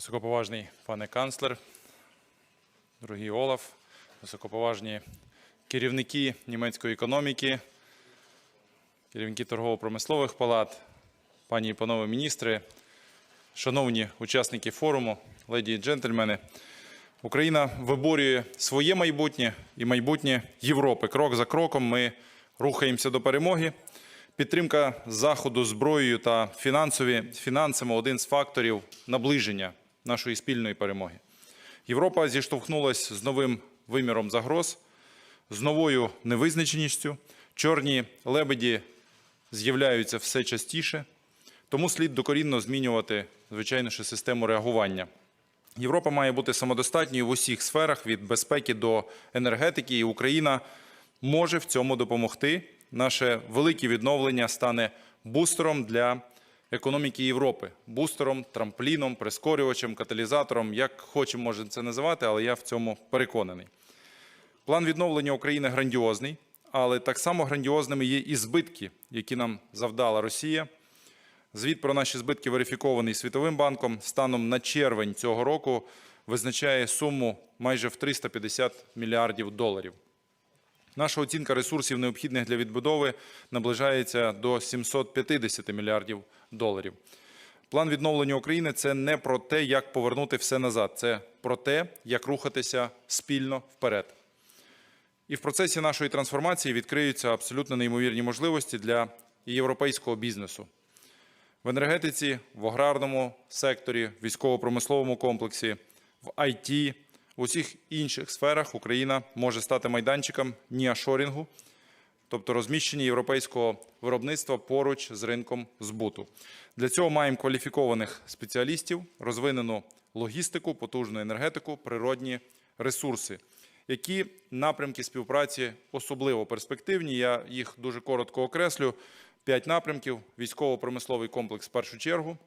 Високоповажний пане канцлер, дорогий Олаф, високоповажні керівники німецької економіки, керівники торгово-промислових палат, пані і панове міністри, шановні учасники форуму, леді і джентльмени. Україна виборює своє майбутнє і майбутнє Європи. Крок за кроком ми рухаємося до перемоги. Підтримка заходу зброєю та фінансові фінансами один з факторів наближення нашої спільної перемоги. Європа зіштовхнулася з новим виміром загроз, з новою невизначеністю. Чорні лебеді з'являються все частіше, тому слід докорінно змінювати, звичайно, систему реагування. Європа має бути самодостатньою в усіх сферах від безпеки до енергетики, і Україна може в цьому допомогти. Наше велике відновлення стане бустером для економіки Європи, бустером, трампліном, прискорювачем, каталізатором, як хочемо можемо це називати, але я в цьому переконаний. План відновлення України грандіозний, але так само грандіозними є і збитки, які нам завдала Росія. Звіт про наші збитки верифікований Світовим банком станом на червень цього року визначає суму майже в 350 мільярдів доларів. Наша оцінка ресурсів, необхідних для відбудови, наближається до 750 мільярдів доларів. План відновлення України це не про те, як повернути все назад, це про те, як рухатися спільно вперед. І в процесі нашої трансформації відкриються абсолютно неймовірні можливості для європейського бізнесу. В енергетиці, в аграрному секторі, військово-промисловому комплексі, в IT, в усіх інших сферах Україна може стати майданчиком ніашорінгу, тобто розміщення європейського виробництва поруч з ринком збуту. Для цього маємо кваліфікованих спеціалістів, розвинену логістику, потужну енергетику, природні ресурси. Які напрямки співпраці особливо перспективні? Я їх дуже коротко окреслю. П'ять напрямків: військово-промисловий комплекс в першу чергу.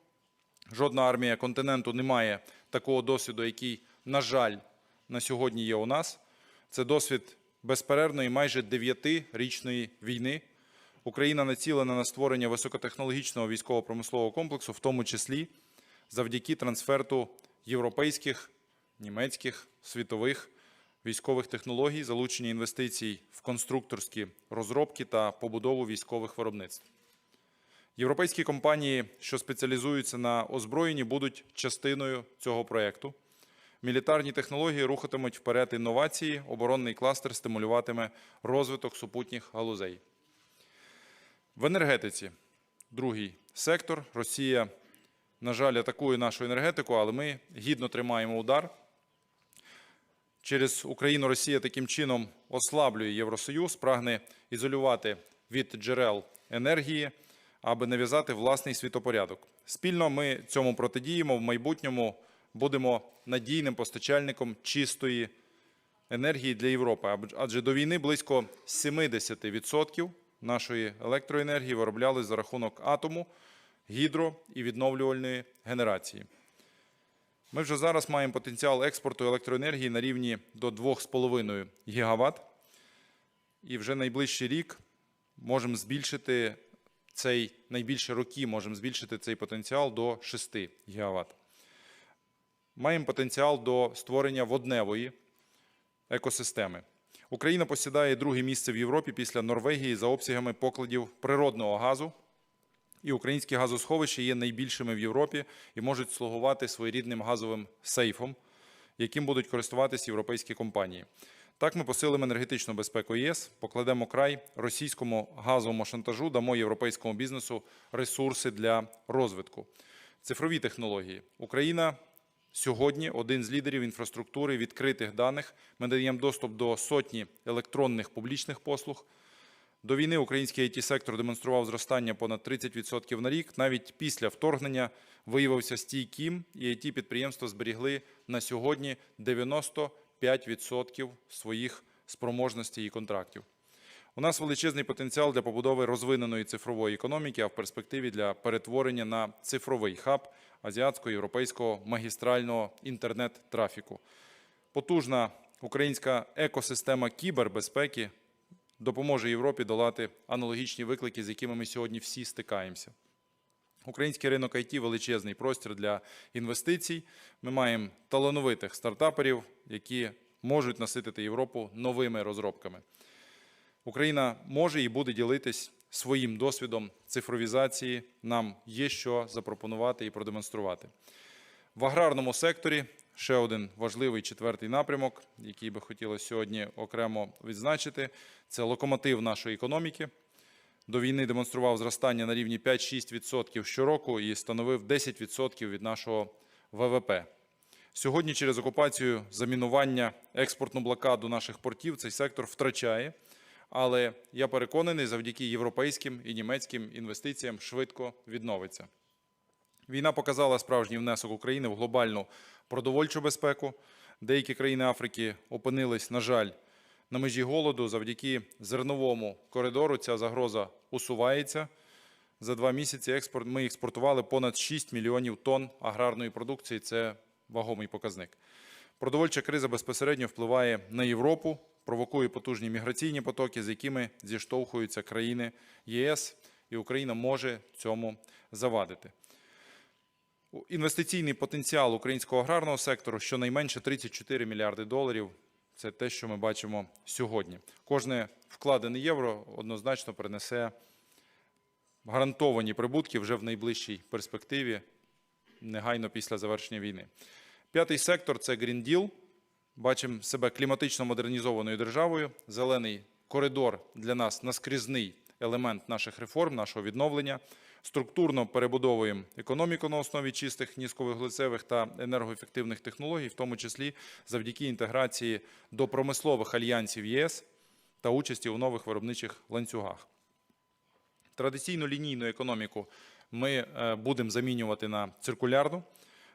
Жодна армія континенту не має такого досвіду, який, на жаль, на сьогодні є у нас. Це досвід безперервної, майже дев'ятирічної війни. Україна націлена на створення високотехнологічного військово-промислового комплексу, в тому числі завдяки трансферту європейських, німецьких, світових військових технологій, залучення інвестицій в конструкторські розробки та побудову військових виробництв. Європейські компанії, що спеціалізуються на озброєнні, будуть частиною цього проєкту. Мілітарні технології рухатимуть вперед інновації, оборонний кластер стимулюватиме розвиток супутніх галузей. В енергетиці другий сектор. Росія, на жаль, атакує нашу енергетику, але ми гідно тримаємо удар. Через Україну Росія таким чином ослаблює Євросоюз, прагне ізолювати від джерел енергії, аби нав'язати власний світопорядок. Спільно ми цьому протидіємо в майбутньому. Будемо надійним постачальником чистої енергії для Європи. Адже до війни близько 70% нашої електроенергії вироблялись за рахунок атому, гідро і відновлювальної генерації. Ми вже зараз маємо потенціал експорту електроенергії на рівні до 2,5 гігаватт. І вже найближчий рік можемо збільшити цей найбільше роки, можемо збільшити цей потенціал до 6 гігаватт. Маємо потенціал до створення водневої екосистеми. Україна посідає друге місце в Європі після Норвегії за обсягами покладів природного газу. І українські газосховища є найбільшими в Європі і можуть слугувати своєрідним газовим сейфом, яким будуть користуватися європейські компанії. Так ми посилимо енергетичну безпеку ЄС, покладемо край російському газовому шантажу, дамо європейському бізнесу ресурси для розвитку. Цифрові технології. Україна сьогодні один з лідерів інфраструктури відкритих даних. Ми даємо доступ до сотні електронних публічних послуг. До війни український it сектор демонстрував зростання понад 30% на рік. Навіть після вторгнення виявився стійким, і it підприємства зберігли на сьогодні 95% своїх спроможностей і контрактів. У нас величезний потенціал для побудови розвиненої цифрової економіки, а в перспективі для перетворення на цифровий хаб азіатського європейського магістрального інтернет-трафіку. Потужна українська екосистема кібербезпеки допоможе Європі долати аналогічні виклики, з якими ми сьогодні всі стикаємося. Український ринок IT – величезний простір для інвестицій. Ми маємо талановитих стартаперів, які можуть наситити Європу новими розробками. Україна може і буде ділитись своїм досвідом цифровізації. Нам є що запропонувати і продемонструвати. В аграрному секторі ще один важливий четвертий напрямок, який би хотілося сьогодні окремо відзначити, це локомотив нашої економіки. До війни демонстрував зростання на рівні 5-6% щороку і становив 10% від нашого ВВП. Сьогодні через окупацію, замінування, експортну блокаду наших портів цей сектор втрачає. Але я переконаний, завдяки європейським і німецьким інвестиціям швидко відновиться. Війна показала справжній внесок України в глобальну продовольчу безпеку. Деякі країни Африки опинились, на жаль, на межі голоду. Завдяки зерновому коридору ця загроза усувається. За два місяці експорт ми експортували понад 6 мільйонів тонн аграрної продукції. Це вагомий показник. Продовольча криза безпосередньо впливає на Європу, провокує потужні міграційні потоки, з якими зіштовхуються країни ЄС, і Україна може цьому завадити. Інвестиційний потенціал українського аграрного сектору щонайменше 34 мільярди доларів. Це те, що ми бачимо сьогодні. Кожне вкладене євро однозначно принесе гарантовані прибутки вже в найближчій перспективі, негайно після завершення війни. П'ятий сектор це Green Deal. Бачимо себе кліматично модернізованою державою. Зелений коридор для нас наскрізний елемент наших реформ, нашого відновлення. Структурно перебудовуємо економіку на основі чистих низьковуглецевих та енергоефективних технологій, в тому числі завдяки інтеграції до промислових альянсів ЄС та участі у нових виробничих ланцюгах. Традиційну лінійну економіку ми е, будемо замінювати на циркулярну.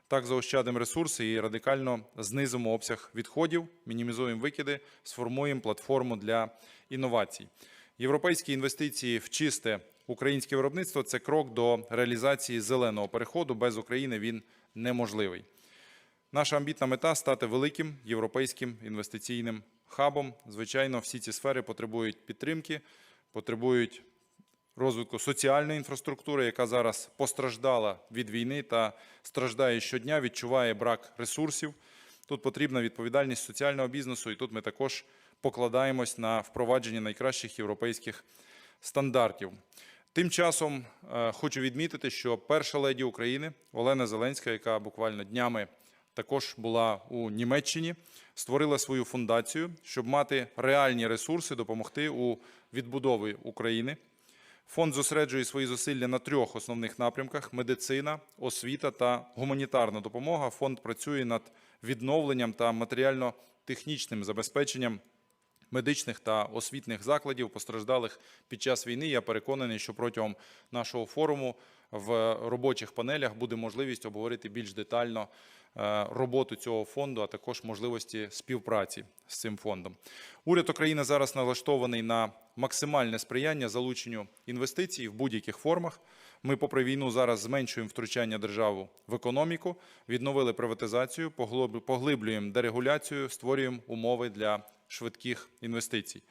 Так заощадимо ресурси і радикально знизимо обсяг відходів, мінімізуємо викиди, сформуємо платформу для інновацій. Європейські інвестиції в чисте українське виробництво це крок до реалізації зеленого переходу. Без України він неможливий. Наша амбітна мета стати великим європейським інвестиційним хабом. Звичайно, всі ці сфери потребують підтримки, потребують розвитку соціальної інфраструктури, яка зараз постраждала від війни та страждає щодня, відчуває брак ресурсів. Тут потрібна відповідальність соціального бізнесу, і тут ми також покладаємось на впровадження найкращих європейських стандартів. Тим часом е, хочу відмітити, що перша леді України Олена Зеленська, яка буквально днями також була у Німеччині, створила свою фундацію, щоб мати реальні ресурси, допомогти у відбудові України. Фонд зосереджує свої зусилля на трьох основних напрямках: медицина, освіта та гуманітарна допомога. Фонд працює над відновленням та матеріально-технічним забезпеченням медичних та освітних закладів, постраждалих під час війни. Я переконаний, що протягом нашого форуму в робочих панелях буде можливість обговорити більш детально е, роботу цього фонду, а також можливості співпраці з цим фондом. Уряд України зараз налаштований на максимальне сприяння залученню інвестицій в будь-яких формах. Ми, попри війну, зараз зменшуємо втручання держави в економіку, відновили приватизацію, поглиб- поглиблюємо дерегуляцію, створюємо умови для швидких інвестицій.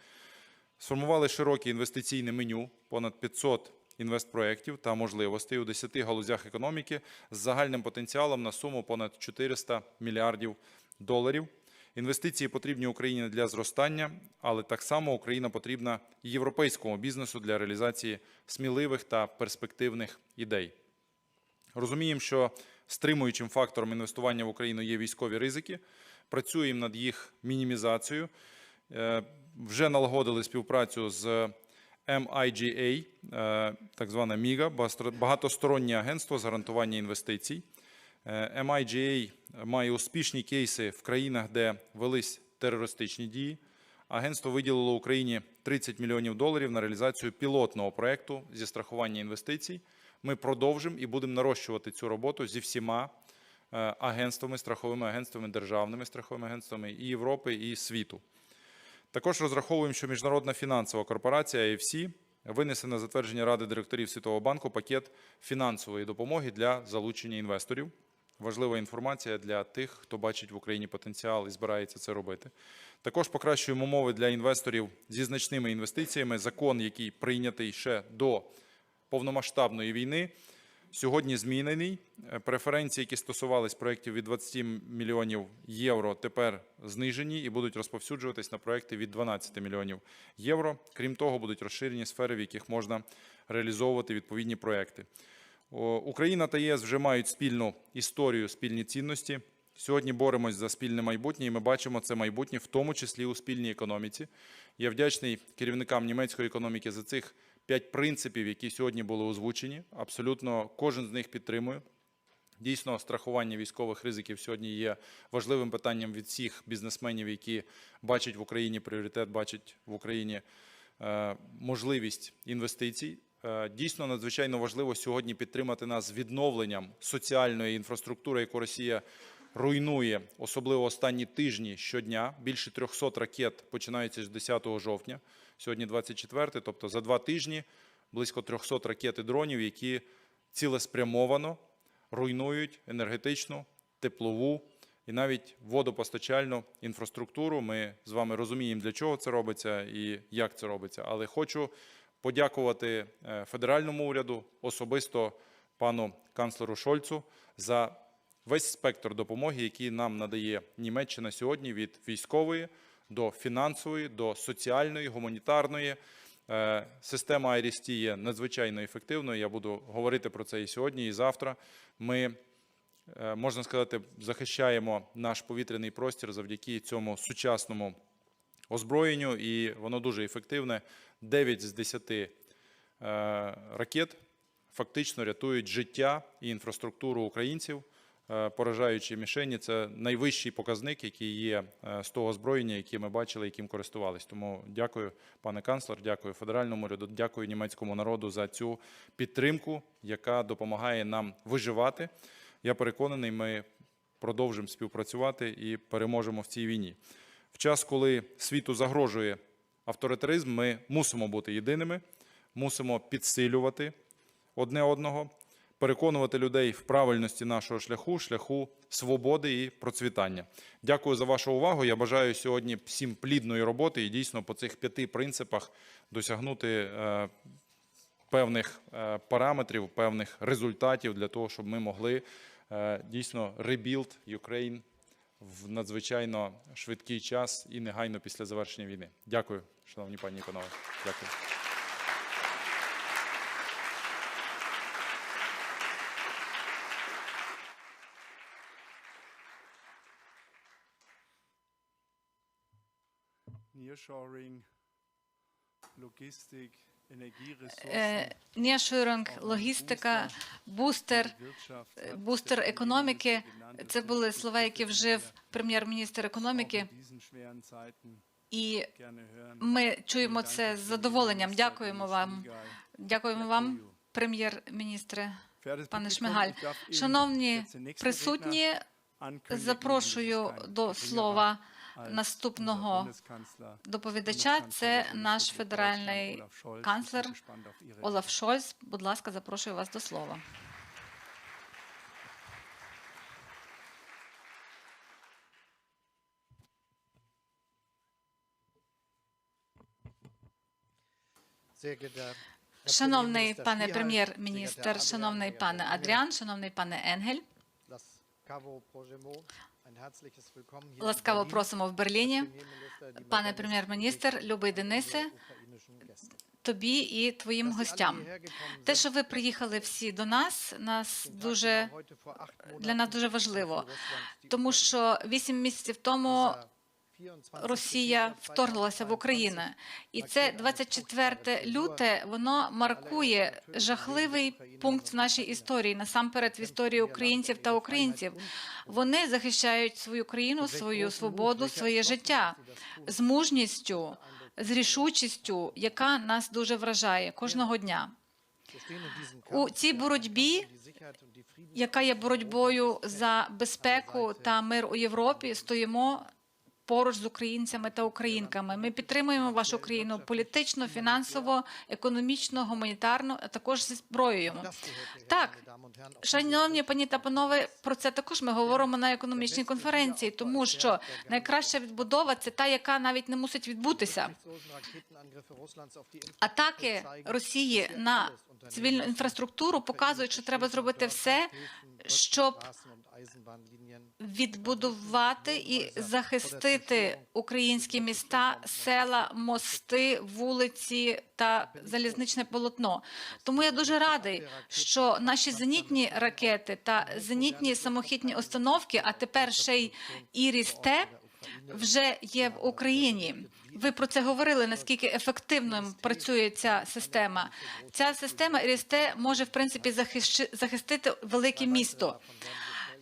Сформували широке інвестиційне меню, понад 500 інвестпроєктів та можливостей у 10 галузях економіки з загальним потенціалом на суму понад 400 мільярдів доларів. Інвестиції потрібні Україні для зростання, але так само Україна потрібна європейському бізнесу для реалізації сміливих та перспективних ідей. Розуміємо, що стримуючим фактором інвестування в Україну є військові ризики. Працюємо над їх мінімізацією. Е, Вже налагодили співпрацю з MIGA, е, так звана МІГА, багатостороннє агентство з гарантування інвестицій. Е, MIGA має успішні кейси в країнах, де велись терористичні дії. Агентство виділило Україні 30 мільйонів доларів на реалізацію пілотного проекту зі страхування інвестицій. Ми продовжимо і будемо нарощувати цю роботу зі всіма агентствами, страховими агентствами, державними страховими агентствами і Європи, і світу. Також розраховуємо, що Міжнародна фінансова корпорація IFC винесе на затвердження Ради директорів Світового банку пакет фінансової допомоги для залучення інвесторів. Важлива інформація для тих, хто бачить в Україні потенціал і збирається це робити. Також покращуємо умови для інвесторів зі значними інвестиціями. Закон, який прийнятий ще до повномасштабної війни, сьогодні змінений. Е, Преференції, які стосувались проєктів від 20 мільйонів євро, тепер знижені і будуть розповсюджуватись на проєкти від 12 мільйонів євро. Крім того, будуть розширені сфери, в яких можна реалізовувати відповідні проєкти. Україна та ЄС вже мають спільну історію, спільні цінності. Сьогодні боремось за спільне майбутнє, і ми бачимо це майбутнє, в тому числі у спільній економіці. Я вдячний керівникам німецької економіки за цих п'ять принципів, які сьогодні були озвучені. Абсолютно кожен з них підтримує. Дійсно, страхування військових ризиків сьогодні є важливим питанням від всіх бізнесменів, які бачать в Україні пріоритет, бачать в Україні е, можливість інвестицій. Е, Дійсно, надзвичайно важливо сьогодні підтримати нас відновленням соціальної інфраструктури, яку Росія руйнує, особливо останні тижні щодня. Більше 300 ракет починаються з 10 жовтня. Сьогодні 24, тобто за два тижні близько 300 ракет і дронів, які цілеспрямовано руйнують енергетичну, теплову і навіть водопостачальну інфраструктуру. Ми з вами розуміємо, для чого це робиться і як це робиться. Але хочу подякувати е, федеральному уряду, особисто пану канцлеру Шольцу за весь спектр допомоги, який нам надає Німеччина сьогодні від військової до фінансової, до соціальної, гуманітарної. Е, Система IRST є надзвичайно ефективною. Я буду говорити про це і сьогодні, і завтра. Ми, е, можна сказати, захищаємо наш повітряний простір завдяки цьому сучасному озброєнню, і воно дуже ефективне. 9 з 10 е, ракет фактично рятують життя і інфраструктуру українців. Е, Поражаючі мішені це найвищий показник, який є е, з того озброєння, яке ми бачили, яким користувались. Тому дякую, пане канцлер, дякую федеральному уряду, дякую німецькому народу за цю підтримку, яка допомагає нам виживати. Я переконаний, ми продовжимо співпрацювати і переможемо в цій війні. В час, коли світу загрожує авторитаризм, ми мусимо бути єдиними, мусимо підсилювати одне одного, переконувати людей в правильності нашого шляху, шляху свободи і процвітання. Дякую за вашу увагу. Я бажаю сьогодні всім плідної роботи і дійсно по цих п'яти принципах досягнути е, певних е, параметрів, певних результатів для того, щоб ми могли е, дійсно rebuild Ukraine в надзвичайно швидкий час і негайно після завершення війни. Дякую, шановні пані і панове. Дякую. Nearshoring, Logistik, Energieressourcen, Е, логістика, бустер, е, бустер економіки. Це були слова, які вжив прем'єр-міністр економіки, і ми чуємо це з задоволенням. Дякуємо вам. Дякуємо вам, прем'єр-міністре. Пане Шмигаль, шановні присутні, запрошую до слова наступного доповідача. Це наш федеральний канцлер Олаф Шольц. Будь ласка, запрошую вас до слова. Шановний пане прем'єр-міністр, шановний пане Адріан, шановний пане Енгель, ласкаво просимо в Берліні. Пане прем'єр-міністр, любий Денисе, тобі і твоїм гостям. Те, що ви приїхали всі до нас, нас дуже для нас дуже важливо, тому що вісім місяців тому Росія вторглася в Україну, і це 24 люте. Воно маркує жахливий пункт в нашій історії, насамперед в історії українців та українців. Вони захищають свою країну, свою свободу, своє життя з мужністю, з рішучістю, яка нас дуже вражає кожного дня. У цій боротьбі, яка є боротьбою за безпеку та мир у Європі, стоїмо поруч з українцями та українками. Ми підтримуємо вашу країну політично, фінансово, економічно, гуманітарно, а також зі зброєю. Так, шановні пані та панове, про це також ми говоримо на економічній конференції, тому що найкраща відбудова це та, яка навіть не мусить відбутися. Атаки Росії на цивільну інфраструктуру показують, що треба зробити все, щоб відбудувати і захистити українські міста, села, мости, вулиці та залізничне полотно. Тому я дуже радий, що наші зенітні ракети та зенітні самохідні установки, а тепер ще й Іріс-Т, вже є в Україні. Ви про це говорили, наскільки ефективно працює ця система. Ця система РСТ може в принципі захистити велике місто.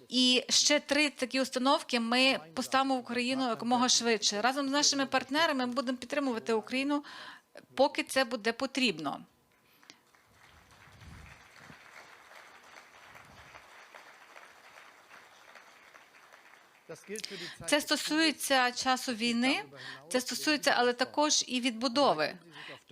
І ще три такі установки ми поставимо в Україну якомога швидше. Разом з нашими партнерами ми будемо підтримувати Україну, поки це буде потрібно. Це стосується часу війни, це стосується, але також і відбудови.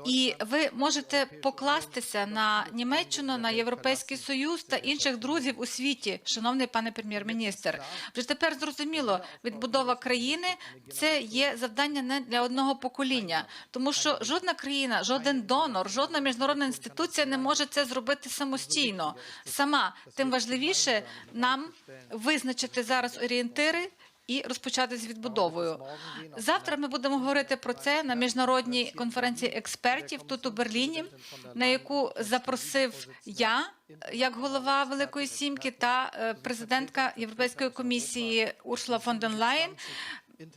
І ви можете покластися на Німеччину, на Європейський Союз та інших друзів у світі, шановний пане прем'єр-міністр. Вже тепер зрозуміло, відбудова країни це є завдання не для одного покоління, тому що жодна країна, жоден донор, жодна міжнародна інституція не може це зробити самостійно. Сама тим важливіше нам визначити зараз орієнтири і розпочати з відбудовою. Завтра ми будемо говорити про це на міжнародній конференції експертів тут у Берліні, на яку запросив я як голова Великої Сімки та е, президентка Європейської комісії Урсула фон ден Лайен.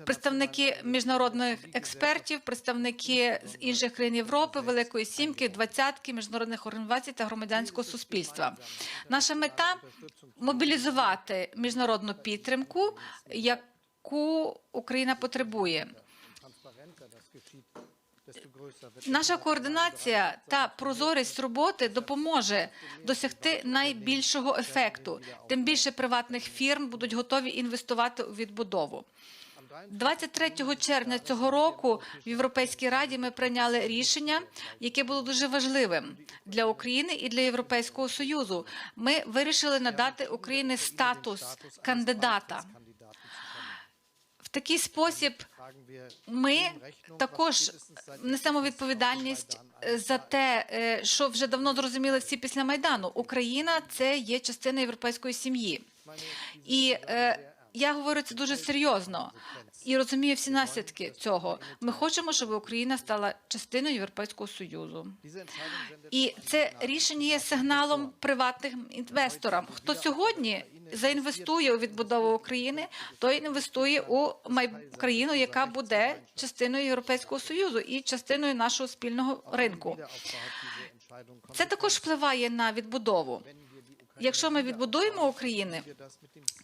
Представники міжнародних експертів, представники з інших країн Європи, Великої Сімки, двадцятки міжнародних організацій та громадянського суспільства. Наша мета мобілізувати міжнародну підтримку, яку Україна потребує. Наша координація та прозорість роботи допоможе досягти найбільшого ефекту. Тим більше приватних фірм будуть готові інвестувати у відбудову. 23 червня цього року в Європейській раді ми прийняли рішення, яке було дуже важливим для України і для Європейського союзу. Ми вирішили надати Україні статус кандидата. В такий спосіб ми також несемо відповідальність за те, е, що вже давно зрозуміли всі після майдану. Україна це є частина європейської сім'ї, і е, я говорю це дуже серйозно і розумію всі наслідки цього. Ми хочемо, щоб Україна стала частиною Європейського союзу. І це рішення є сигналом приватним інвесторам. Хто сьогодні заінвестує у відбудову України, той інвестує у країну, яка буде частиною Європейського союзу і частиною нашого спільного ринку. Це також впливає на відбудову. Якщо ми відбудуємо Україну,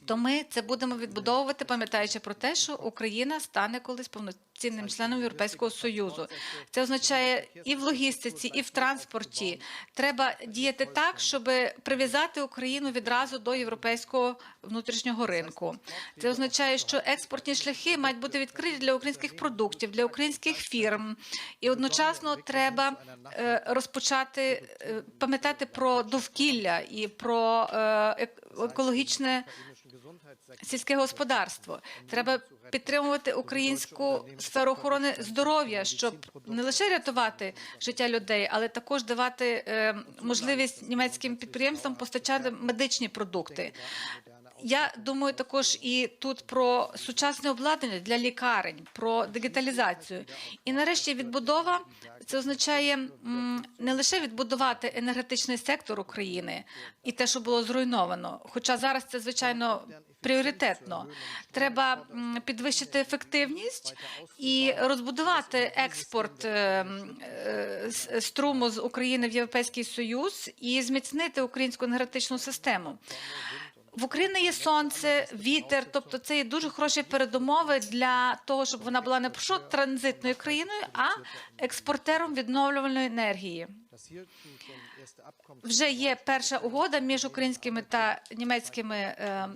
то ми це будемо відбудовувати, пам'ятаючи про те, що Україна стане колись повноцінним членом Європейського союзу. Це означає і в логістиці, і в транспорті. Треба діяти так, щоб прив'язати Україну відразу до європейського внутрішнього ринку. Це означає, що експортні шляхи мають бути відкриті для українських продуктів, для українських фірм, і одночасно треба е, розпочати е, пам'ятати про довкілля і про е, екологічне сільське господарство. Треба підтримувати українську сферу охорони здоров'я, щоб не лише рятувати життя людей, але також давати е, можливість німецьким підприємствам постачати медичні продукти. Я думаю також і тут про сучасне обладнання для лікарень, про дигіталізацію. І нарешті відбудова це означає не лише відбудувати енергетичний сектор України і те, що було зруйновано. Хоча зараз це звичайно пріоритетно. Треба підвищити ефективність і розбудувати експорт е, е, с- струму з України в Європейський Союз і зміцнити українську енергетичну систему. В Україні є сонце, вітер, тобто це є дуже хороші передумови для того, щоб вона була не просто транзитною країною, а експортером відновлювальної енергії. Вже є перша угода між українськими та німецькими е,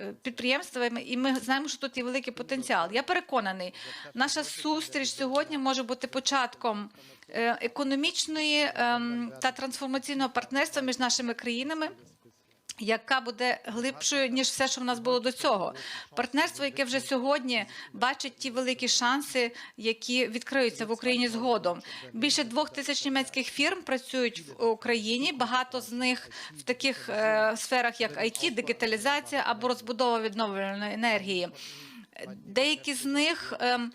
е, підприємствами, і ми знаємо, що тут є великий потенціал. Я переконаний, наша зустріч сьогодні може бути початком е, економічної ем, та трансформаційного партнерства між нашими країнами. Яка буде глибшою ніж все, що в нас було до цього? Партнерство, яке вже сьогодні бачить ті великі шанси, які відкриються в Україні згодом. Більше двох тисяч німецьких фірм працюють в Україні. Багато з них в таких е, сферах, як IT, дигіталізація або розбудова відновлювальної енергії. Деякі з них. ем,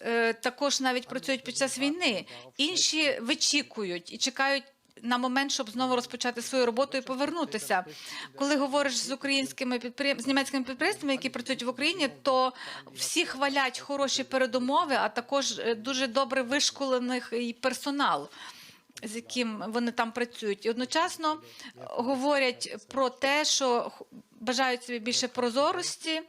е, також навіть працюють під час війни. Інші вичікують і чекають. На момент, щоб знову розпочати свою роботу і повернутися, коли говориш з українськими підприєм... з німецькими підприємствами, які працюють в Україні, то всі хвалять хороші передумови, а також е, дуже добре вишколених і персонал, з яким вони там працюють, і одночасно говорять про те, що бажають собі більше прозорості,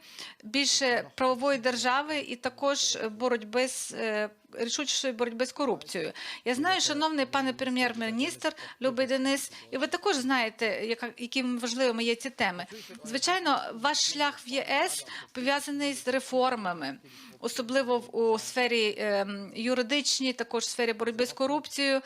більше правової держави і також боротьби з е, рішучої боротьби з корупцією. Я знаю, шановний пане прем'єр-міністр Любий Денис, і ви також знаєте, яка якими важливими є ці теми. Звичайно, ваш шлях в ЄС пов'язаний з реформами, особливо в- у сфері ем, юридичній, також в сфері боротьби з корупцією.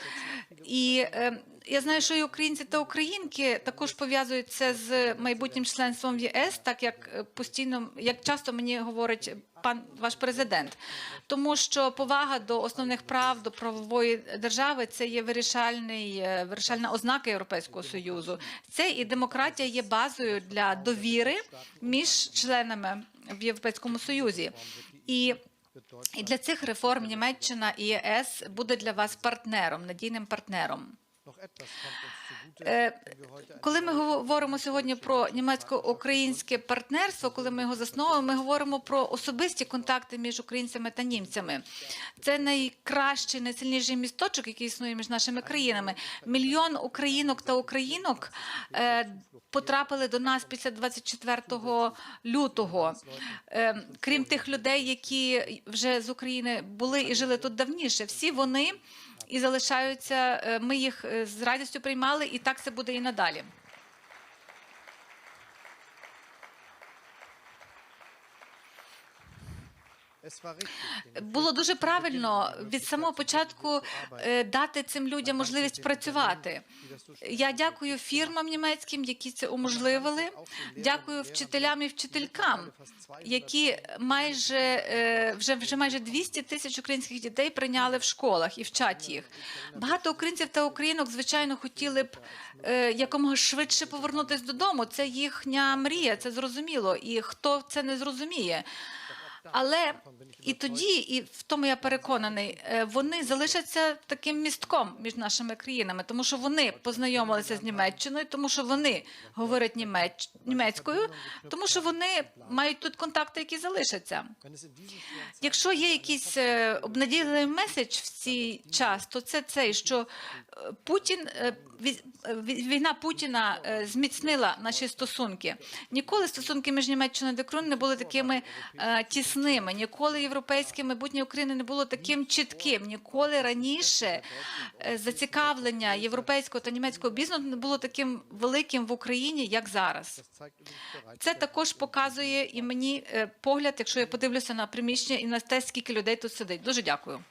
І ем, я знаю, що і українці та українки також пов'язують це з майбутнім членством в ЄС, так як е, постійно, як часто мені говорить пан ваш президент, тому що повага до основних прав, до правової держави це є вирішальний е, вирішальна ознака Європейського союзу. Це і демократія є базою для довіри між членами в Європейському Союзі. І і для цих реформ Німеччина і ЄС буде для вас партнером, надійним партнером. Е, Коли ми говоримо сьогодні про німецько-українське партнерство, коли ми його засновуємо, ми говоримо про особисті контакти між українцями та німцями. Це найкращий, найсильніший місточок, який існує між нашими країнами. Мільйон українок та українок е, потрапили до нас після 24 лютого. Е, Крім тих людей, які вже з України були і жили тут давніше, всі вони і залишаються. е, Ми їх е, з радістю приймали, і так це буде і надалі. Було дуже правильно від самого початку е, дати цим людям можливість працювати. Я дякую фірмам німецьким, які це уможливили. Дякую вчителям і вчителькам, які майже е, вже вже майже 200 тисяч українських дітей прийняли в школах і вчать їх. Багато українців та українок, звичайно, хотіли б е, якомога швидше повернутися додому. Це їхня мрія, це зрозуміло. І хто це не зрозуміє. Але і тоді, і в тому я переконаний, е, вони залишаться таким містком між нашими країнами, тому що вони познайомилися з Німеччиною, тому що вони говорять німеч... німецькою, тому що вони мають тут контакти, які залишаться. Якщо є якийсь е, обнадійливий меседж в цей час, то це цей, що е, Путін ві- ві- війна Путіна зміцнила наші стосунки. Ніколи стосунки між Німеччиною та Україною не були такими е, тісними. Ніколи європейське майбутнє України не було таким чітким. Ніколи раніше е, зацікавлення європейського та німецького бізнесу не було таким великим в Україні, як зараз. Це також показує і мені е, погляд, якщо я подивлюся на приміщення і на те, скільки людей тут сидить. Дуже дякую.